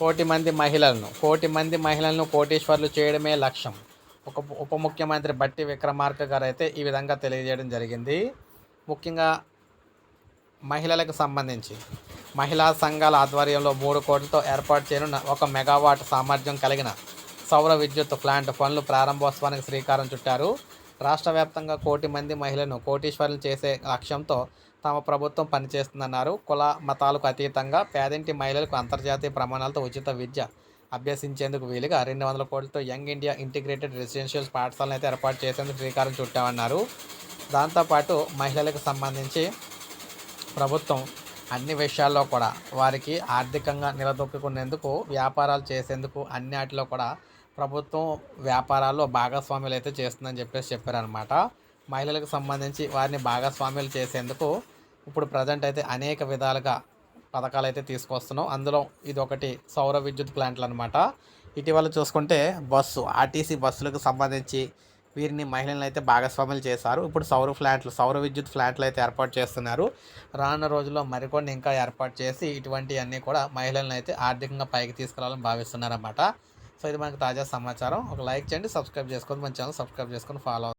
కోటి మంది మహిళలను కోటి మంది మహిళలను కోటీశ్వర్లు చేయడమే లక్ష్యం. ఒక ఉప ముఖ్యమంత్రి బట్టి విక్రమార్క గారు అయితే ఈ విధంగా తెలియజేయడం జరిగింది. ముఖ్యంగా మహిళలకు సంబంధించి మహిళా సంఘాల ఆధ్వర్యంలో మూడు కోట్లతో ఏర్పాటు చేయనున్న ఒక మెగావాట్ సామర్థ్యం కలిగిన సౌర విద్యుత్ ప్లాంట్ పనులు ప్రారంభోత్సవానికి శ్రీకారం చుట్టారు. రాష్ట్ర వ్యాప్తంగా కోటి మంది మహిళలను కోటీశ్వరులు చేసే లక్ష్యంతో తమ ప్రభుత్వం పనిచేస్తుందన్నారు. కుల మతాలకు అతీతంగా పేదింటి మహిళలకు అంతర్జాతీయ ప్రమాణాలతో ఉచిత విద్య అభ్యసించేందుకు వీలుగా రెండు వందల కోట్లతో యంగ్ ఇండియా ఇంటిగ్రేటెడ్ రెసిడెన్షియల్ పాఠశాలను అయితే ఏర్పాటు చేసేందుకు శ్రీకారం చుట్టామన్నారు. దాంతోపాటు మహిళలకు సంబంధించి ప్రభుత్వం అన్ని విషయాల్లో కూడా వారికి ఆర్థికంగా నిలదొక్కుకునేందుకు వ్యాపారాలు చేసేందుకు అన్నిటిలో కూడా ప్రభుత్వం వ్యాపారాల్లో భాగస్వాములు అయితే చేస్తుందని చెప్పేసి చెప్పారనమాట మహిళలకు సంబంధించి వారిని భాగస్వాములు చేసేందుకు ఇప్పుడు ప్రజెంట్ అయితే అనేక విధాలుగా పథకాలు అయితే తీసుకొస్తున్నాం. అందులో ఇది ఒకటి సౌర విద్యుత్ ప్లాంట్లు అనమాట ఇటీవల చూసుకుంటే బస్సు ఆర్టీసీ బస్సులకు సంబంధించి వీరిని మహిళలను అయితే భాగస్వాములు చేశారు. ఇప్పుడు సౌర ఫ్లాట్లు సౌర విద్యుత్ ఫ్లాట్లు అయితే ఏర్పాటు చేస్తున్నారు. రానున్న రోజుల్లో మరికొన్ని ఇంకా ఏర్పాటు చేసి ఇటువంటివన్నీ కూడా మహిళలను అయితే ఆర్థికంగా పైకి తీసుకురావాలని భావిస్తున్నారన్నమాట. సో ఇది మనకు తాజా సమాచారం. ఒక లైక్ చేయండి సబ్స్క్రైబ్ చేసుకోండి మన ఛానల్ సబ్స్క్రైబ్ చేసుకొని ఫాలో